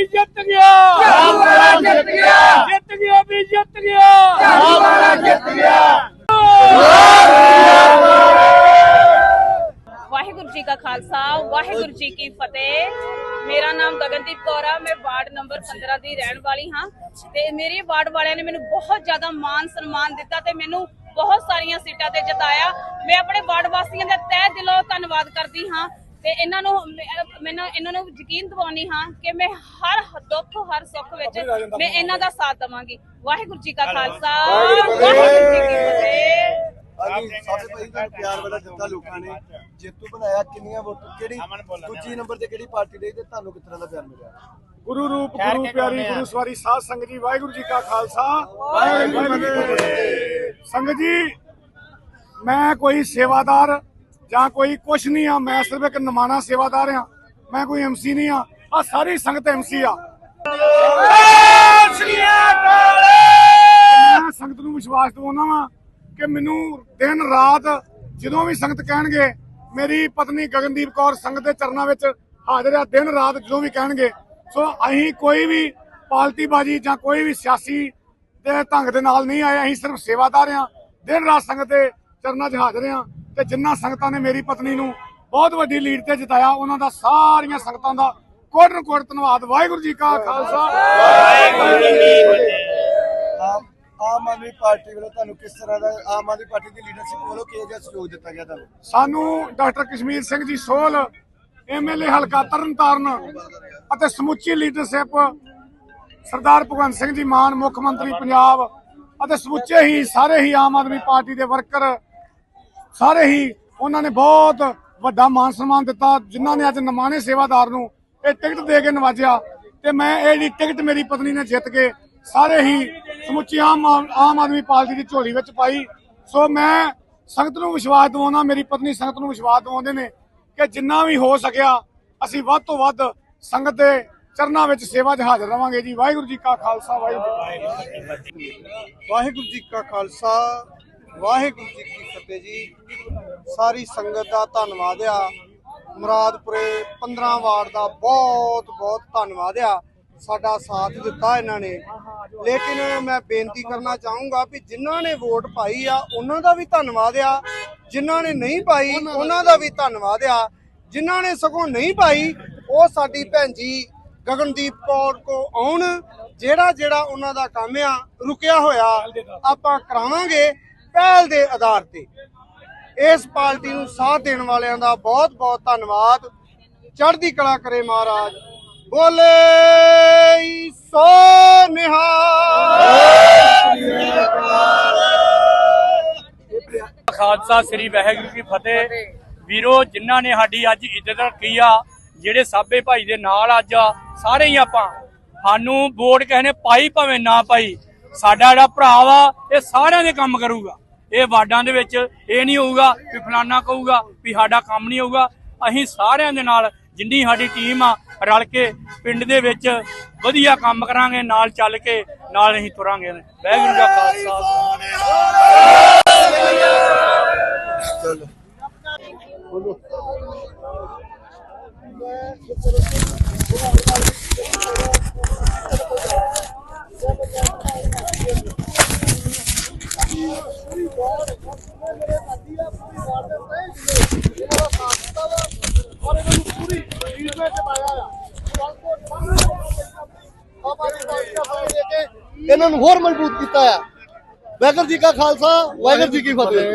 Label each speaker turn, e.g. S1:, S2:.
S1: ਵੀ ਜਿੱਤ ਗਿਆ।
S2: ਹਮਾਰਾ ਜਿੱਤ ਗਿਆ।
S1: ਜਿੱਤ ਗਿਆ ਵੀ ਜਿੱਤ ਗਿਆ।
S2: ਹਮਾਰਾ ਜਿੱਤ ਗਿਆ।
S3: ਵਾਹਿਗੁਰੂ ਜੀ ਕਾ ਖਾਲਸਾ ਵਾਹਿਗੁਰੂ ਜੀ ਕੀ ਫਤਿਹ। ਮੇਰਾ ਨਾਮ ਗਗਨਦੀਪ ਕੌਰ ਆ ਮੈਂ ਵਾਰਡ ਨੰਬਰ 15 ਦੀ ਰਹਿਣ ਵਾਲੀ ਹਾਂ। ਤੇ ਮੇਰੇ ਵਾਰਡ ਵਾਲਿਆਂ ਨੇ ਮੈਨੂੰ ਬਹੁਤ ਜ਼ਿਆਦਾ ਮਾਨ ਸਨਮਾਨ ਦਿੱਤਾ ਤੇ ਮੈਨੂੰ ਬਹੁਤ ਸਾਰੀਆਂ ਸੀਟਾਂ ਤੇ ਜਿਤਾਇਆ। ਮੈਂ ਆਪਣੇ ਵਾਰਡ ਵਾਸੀਆਂ ਦਾ ਤਹਿ ਦਿਲੋਂ ਧੰਨਵਾਦ ਕਰਦੀ ਹਾਂ। ਤੇ ਇਹਨਾਂ ਨੂੰ ਮੈਂ- ਮੈਨੂੰ ਇਹਨਾਂ ਨੂੰ ਯਕੀਨ ਦਿਵਾਉਣੀ ਹਾਂ ਕਿ ਮੈਂ ਹਰ ਦੁੱਖ ਹਰ ਸੁੱਖ ਵਿੱਚ ਮੈਂ ਇਹਨਾਂ ਦਾ ਸਾਥ ਦੇਵਾਂਗੀ। ਵਾਹਿਗੁਰੂ ਜੀ ਕਾ ਖਾਲਸਾ। ਵਾਹਿਗੁਰੂ ਜੀ ਕੀ ਫਤਿਹ।
S4: ਹਾਂਜੀ ਸਾਡੇ ਭਾਈ ਤੁਹਾਨੂੰ ਪਿਆਰ ਵਾਲਾ ਦਿੱਤਾ ਲੋਕਾਂ ਨੇ। ਜੇਤੂ ਬਣਾਇਆ ਕਿੰਨੀਆਂ ਵੋਟ ਕਿਹੜੀ ਦੂਜੀ ਨੰਬਰ ਤੇ ਕਿਹੜੀ ਪਾਰਟੀ ਲਈ ਤੇ ਤੁਹਾਨੂੰ ਕਿਸ ਤਰ੍ਹਾਂ ਦਾ ਪਿਆਰ ਮਿਲਿਆ?
S1: ਗੁਰੂ ਰੂਪ ਗੁਰੂ ਪਿਆਰੀ ਗੁਰੂ ਸਵਾਰੀ ਸਾਧ ਸੰਗਤ ਜੀ ਵਾਹਿਗੁਰੂ ਜੀ ਕਾ ਖਾਲਸਾ। ਵਾਹਿਗੁਰੂ ਜੀ ਕੀ ਫਤਿਹ। ਸੰਗਤ ਜੀ ਮੈਂ ਕੋਈ ਸੇਵਾਦਾਰ ਜਾਂ ਕੋਈ ਕੁਛ ਨਹੀਂ ਆ, ਮੈਂ ਸਿਰਫ ਇੱਕ ਨਮਾਣਾ ਸੇਵਾਦਾਰ ਆ ਮੈਂ ਕੋਈ ਐਮਸੀ ਨਹੀਂ ਆ ਆ ਸਾਰੀ ਸੰਗਤ ਐਮਸੀ ਆ। ਮੈਂ ਸੰਗਤ ਨੂੰ ਵਿਸ਼ਵਾਸ ਦਿਵਾਉਣਾ ਵਾਂ ਕਿ ਮੈਨੂੰ ਦਿਨ ਰਾਤ ਜਦੋਂ ਵੀ ਸੰਗਤ ਕਹਿਣਗੇ, ਮੇਰੀ ਪਤਨੀ ਗਗਨਦੀਪ ਕੌਰ ਸੰਗਤ ਦੇ ਚਰਨਾਂ ਵਿੱਚ ਹਾਜ਼ਰ ਆ, ਦਿਨ ਰਾਤ ਜਦੋਂ ਵੀ ਕਹਿਣਗੇ। ਸੋ ਅਸੀਂ ਕੋਈ ਵੀ ਪਾਲਟੀਬਾਜ਼ੀ ਜਾਂ ਕੋਈ ਵੀ ਸਿਆਸੀ ਦੇ ਢੰਗ ਦੇ ਨਾਲ ਨਹੀਂ ਆਏ, ਅਸੀਂ ਸਿਰਫ ਸੇਵਾਦਾਰ ਆ ਦਿਨ ਰਾਤ ਸੰਗਤ ਦੇ ਚਰਨਾਂ 'ਚ ਹਾਜ਼ਰ ਆ ਤੇ ਜਿੰਨਾ ਸੰਗਤਾਂ ਨੇ ਮੇਰੀ ਪਤਨੀ ਨੂੰ ਬਹੁਤ ਵੱਡੀ ਲੀਡ ਤੇ ਜਿਤਾਇਆ ਉਹਨਾਂ ਦਾ ਸਾਰੀਆਂ ਸੰਗਤਾਂ ਦਾ ਕੋਟਨ ਕੋਟ ਧੰਨਵਾਦ। ਵਾਹਿਗੁਰੂ ਜੀ ਕਾ ਖਾਲਸਾ। ਵਾਹਿਗੁਰੂ ਜੀ ਕੀ ਫਤਿਹ।
S4: ਆਮ ਆਮ ਆਦਮੀ ਪਾਰਟੀ ਵੱਲੋਂ ਤੁਹਾਨੂੰ ਕਿਸ ਤਰ੍ਹਾਂ ਦਾ ਆਮ ਆਦਮੀ ਪਾਰਟੀ ਦੀ ਲੀਡਰਸ਼ਿਪ ਵੱਲੋਂ ਕਿਹੋ ਜਿਹਾ ਸਹਿਯੋਗ ਦਿੱਤਾ ਗਿਆ ਤੁਹਾਨੂੰ?
S1: ਸਾਨੂੰ ਡਾਕਟਰ ਕਸ਼ਮੀਰ ਸਿੰਘ ਜੀ ਸੋਹਲ ਐਮਐਲਏ ਹਲਕਾ ਤਰਨਤਾਰਨ ਅਤੇ ਸਮੁੱਚੀ ਲੀਡਰਸ਼ਿਪ ਸਰਦਾਰ ਭਗਵੰਤ ਸਿੰਘ ਜੀ ਮਾਨ ਮੁੱਖ ਮੰਤਰੀ ਪੰਜਾਬ ਅਤੇ ਸਮੁੱਚੇ ਹੀ ਸਾਰੇ ਹੀ ਆਮ ਆਦਮੀ ਪਾਰਟੀ ਦੇ ਵਰਕਰ ਸਾਰੇ ਹੀ ਉਹਨਾਂ ਨੇ ਬਹੁਤ ਵੱਡਾ ਮਾਨ ਸਨਮਾਨ ਦਿੱਤਾ, ਜਿਨ੍ਹਾਂ ਨੇ ਅੱਜ ਨਮਾਣੇ ਸੇਵਾਦਾਰ ਨੂੰ ਇਹ ਟਿਕਟ ਦੇ ਕੇ ਨਵਾਜਿਆ ਤੇ ਮੈਂ ਇਹ ਜਿਹੜੀ ਟਿਕਟ ਮੇਰੀ ਪਤਨੀ ਨੇ ਜਿੱਤ ਕੇ ਸਾਰੇ ਹੀ ਸਮੁੱਚੀ ਆਮ ਆਮ ਆਦਮੀ ਪਾਰਟੀ ਦੀ ਝੋਲੀ ਵਿੱਚ ਪਾਈ। ਸੋ ਮੈਂ ਸੰਗਤ ਨੂੰ ਵਿਸ਼ਵਾਸ ਦਿਵਾਉਣਾ ਮੇਰੀ ਪਤਨੀ ਸੰਗਤ ਨੂੰ ਵਿਸ਼ਵਾਸ ਦਿਵਾਉਂਦੇ ਨੇ ਕਿ ਜਿੰਨਾ ਵੀ ਹੋ ਸਕਿਆ, ਅਸੀਂ ਵੱਧ ਤੋਂ ਵੱਧ ਸੰਗਤ ਦੇ ਚਰਨਾਂ ਵਿੱਚ ਸੇਵਾ 'ਚ ਹਾਜ਼ਰ ਰਵਾਂਗੇ ਜੀ। ਵਾਹਿਗੁਰੂ ਜੀ ਕਾ ਖਾਲਸਾ, ਵਾਹਿਗੁਰੂ ਜੀ ਕੀ ਫਤਿਹ।
S5: ਵਾਹਿਗੁਰੂ ਜੀ ਕਾ ਖਾਲਸਾ ਵਾਹਿਗੁਰੂ ਜੀ ਕੀ ਫਤਿਹ ਜੀ। ਸਾਰੀ ਸੰਗਤ ਦਾ ਧੰਨਵਾਦ ਆ। ਮੁਰਾਦਪੁਰੇ 15 ਵਾਰਡ ਦਾ ਬਹੁਤ ਬਹੁਤ ਧੰਨਵਾਦ ਆ। ਸਾਡਾ ਸਾਥ ਦਿੱਤਾ ਇਹਨਾਂ ਨੇ। ਲੇਕਿਨ ਮੈਂ ਬੇਨਤੀ ਕਰਨਾ ਚਾਹੂੰਗਾ ਵੀ ਜਿਨ੍ਹਾਂ ਨੇ ਵੋਟ ਪਾਈ ਆ, ਉਹਨਾਂ ਦਾ ਵੀ ਧੰਨਵਾਦ ਆ। ਜਿਨ੍ਹਾਂ ਨੇ ਨਹੀਂ ਪਾਈ, ਉਹਨਾਂ ਦਾ ਵੀ ਧੰਨਵਾਦ ਆ। ਜਿਨ੍ਹਾਂ ਨੇ ਸਗੋਂ ਨਹੀਂ ਪਾਈ, ਉਹ ਸਾਡੀ ਭੈਣ ਜੀ ਗਗਨਦੀਪ ਕੌਰ ਕੋ ਆਉਣ। ਜਿਹੜਾ ਜਿਹੜਾ ਉਹਨਾਂ ਦਾ ਕੰਮ ਆ, ਰੁਕਿਆ ਹੋਇਆ, ਆਪਾਂ ਕਰਾਵਾਂਗੇ। ਪਹਿਲ ਦੇ ਆਧਾਰ ਤੇ ਇਸ ਪਾਰਟੀ ਨੂੰ ਸਾਥ ਦੇਣ ਵਾਲਿਆਂ ਦਾ ਬਹੁਤ ਬਹੁਤ ਧੰਨਵਾਦ। ਚੜ੍ਹਦੀ ਕਲਾ ਕਰੇ ਮਹਾਰਾਜ। ਬੋਲੇ ਸੋ ਨਿਹਾਲ।
S6: ਖਾਲਸਾ ਸ੍ਰੀ ਵਾਹਿਗੁਰੂ ਜੀ ਫਤਿਹ। ਵੀਰੋ, ਜਿਨ੍ਹਾਂ ਨੇ ਸਾਡੀ ਅੱਜ ਇੱਜ਼ਤ ਰੱਖੀ ਆ, ਜਿਹੜੇ ਸਾਬੇ ਭਾਈ ਦੇ ਨਾਲ ਅੱਜ ਸਾਰੇ ਹੀ ਆਪਾਂ। ਸਾਨੂੰ ਵੋਟ ਕਿਸੇ ਨੇ ਪਾਈ ਭਾਵੇਂ ਨਾ ਪਾਈ। ਸਾਡਾ ਜਿਹੜਾ ਭਰਾ ਵਾ, ਇਹ ਸਾਰਿਆਂ ਦੇ ਕੰਮ ਕਰੂਗਾ। ਇਹ ਵਾਰਡਾਂ ਦੇ ਵਿੱਚ ਇਹ ਨਹੀਂ ਹੋਊਗਾ ਵੀ ਫਲਾਨਾ ਕਹੂਗਾ ਵੀ ਸਾਡਾ ਕੰਮ ਨਹੀਂ ਹੋਊਗਾ। ਅਸੀਂ ਸਾਰਿਆਂ ਦੇ ਨਾਲ ਜਿੰਨੀ ਸਾਡੀ ਟੀਮ ਆ, ਰਲ ਕੇ ਪਿੰਡ ਦੇ ਵਿੱਚ ਵਧੀਆ ਕੰਮ ਕਰਾਂਗੇ, ਨਾਲ ਚੱਲ ਕੇ ਨਾਲ ਅਸੀਂ ਤੁਰਾਂਗੇ। ਵਾਹਿਗੁਰੂ ਦਾ ਖਾਲਸਾ।
S5: ਇਹਨਾਂ ਨੂੰ ਹੋਰ ਮਜ਼ਬੂਤ ਕੀਤਾ ਆ। ਵਾਹਿਗੁਰੂ ਜੀ ਕਾ ਖਾਲਸਾ ਵਾਹਿਗੁਰੂ ਜੀ ਕੀ ਫਤਿਹ।